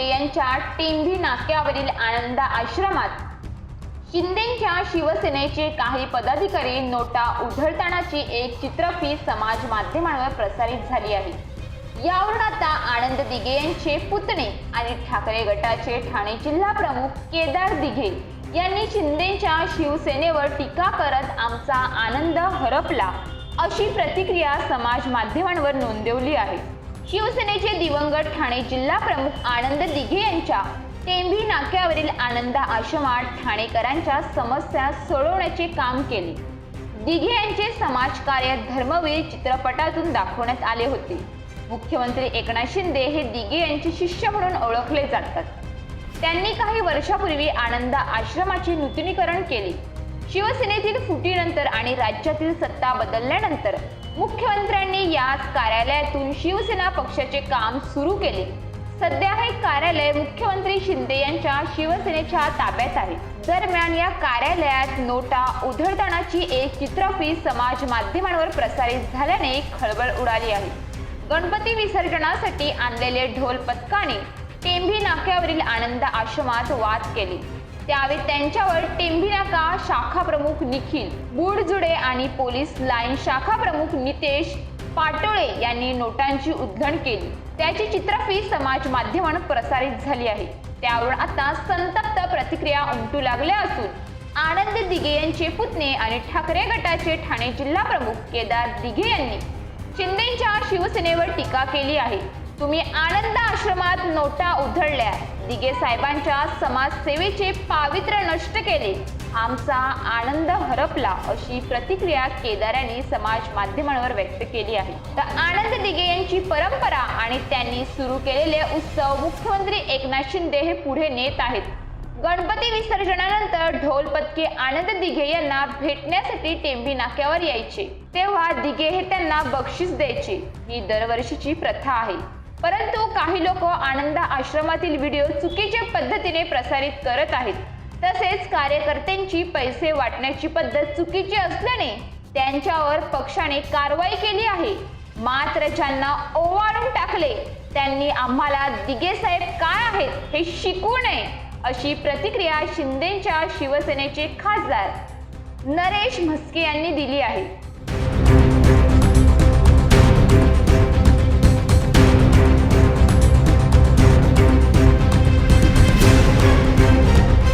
यांच्या टेंभी नाक्यावरील आनंद आश्रमात. शिंदेच्या शिवसेनेचे काही पदाधिकारी नोटा उधळतानाची एक चित्रफी समाज माध्यमांवर प्रसारित झाली आहे. यावरून आता आनंद दिघे यांचे पुतणे आणि ठाकरे गटाचे ठाणे जिल्हा प्रमुख केदार दिघे यांनी शिंदेच्या शिवसेनेवर टीका करत आमचा आनंद हरपला अशी प्रतिक्रिया समाज माध्यमांवर नोंदवली आहे. शिवसेनेचे दिवंगत ठाणे जिल्हा प्रमुख आनंद दिघे यांच्या टेंभी नाक्यावरील आनंद आश्रमात ठाणेकरांच्या समस्या सोडवण्याचे काम केले. दिघे यांचे समाजकार्य धर्मवीर चित्रपटातून दाखवण्यात आले होते. मुख्यमंत्री एकनाथ शिंदे हे दिघे यांचे शिष्य म्हणून ओळखले जातात. त्यांनी काही वर्षापूर्वी आनंद आश्रमाचे नूतनीकरण केले. शिवसेनेतील फुटीनंतर आणि राज्यातील सत्ता बदलल्यानंतर मुख्यमंत्र्यांनी याच कार्यालयातून शिवसेना पक्षाचे काम सुरू केले. सध्या हे कार्यालय मुख्यमंत्री शिंदे यांच्या शिवसेनेच्या ताब्यात आहे. दरम्यान या कार्यालयात नोटा उधळतानाची एक चित्रफीत समाज माध्यमांवर प्रसारित झाल्याने खळबळ उडाली आहे. गणपती विसर्जनासाठी आणलेले ढोल पथकाने टेंभी नाक्यावरील आनंद आश्रमात वाद केले. त्यावेळी त्यांच्यावर टेंभिनाका शाखा प्रमुख निखिल बुडजुडे आणि पोलीस लाईन शाखा प्रमुख नितेश पाटोळे यांनी नोटांची उधळण केली. त्याची चित्रफी समाज माध्यमांवर प्रसारित झाली आहे. त्यावरून आता संतप्त प्रतिक्रिया उमटू लागल्या असून आनंद दिघे यांचे पुतणे आणि ठाकरे गटाचे ठाणे जिल्हा प्रमुख केदार दिघे यांनी शिंदेच्या शिवसेनेवर टीका केली आहे. तुम्ही आनंद आश्रमात नोटा उधळल्या. दिघे साहेबांच्या समाजसेवेचे पावित्र्य नष्ट केले. आमचा आनंद हरपला अशी प्रतिक्रिया केदार यांनी समाज माध्यमांवर व्यक्त केली आहे. तर आनंद दिघे यांची परंपरा आणि त्यांनी सुरू केलेले उत्सव मुख्यमंत्री एकनाथ शिंदे हे पुढे नेत आहेत. गणपती विसर्जनानंतर ढोल पथके आनंद दिघे यांना भेटण्यासाठी टेंबी नाक्यावर यायचे. तेव्हा दिघे हे त्यांना बक्षीस द्यायचे. ही दरवर्षीची प्रथा आहे. परंतु काही लोक आनंद आश्रमातील व्हिडिओ चुकीच्या पद्धतीने प्रसारित करत आहेत. तसेच कार्यकर्त्यांची पैसे वाटण्याची पद्धत चुकीची असल्याने त्यांच्यावर पक्षाने कारवाई केली आहे. मात्र ज्यांना ओवाळून टाकले त्यांनी आम्हाला दिगे साहेब काय आहेत हे शिकू नये अशी प्रतिक्रिया शिंदेच्या शिवसेनेचे खासदार नरेश म्हस्के यांनी दिली आहे.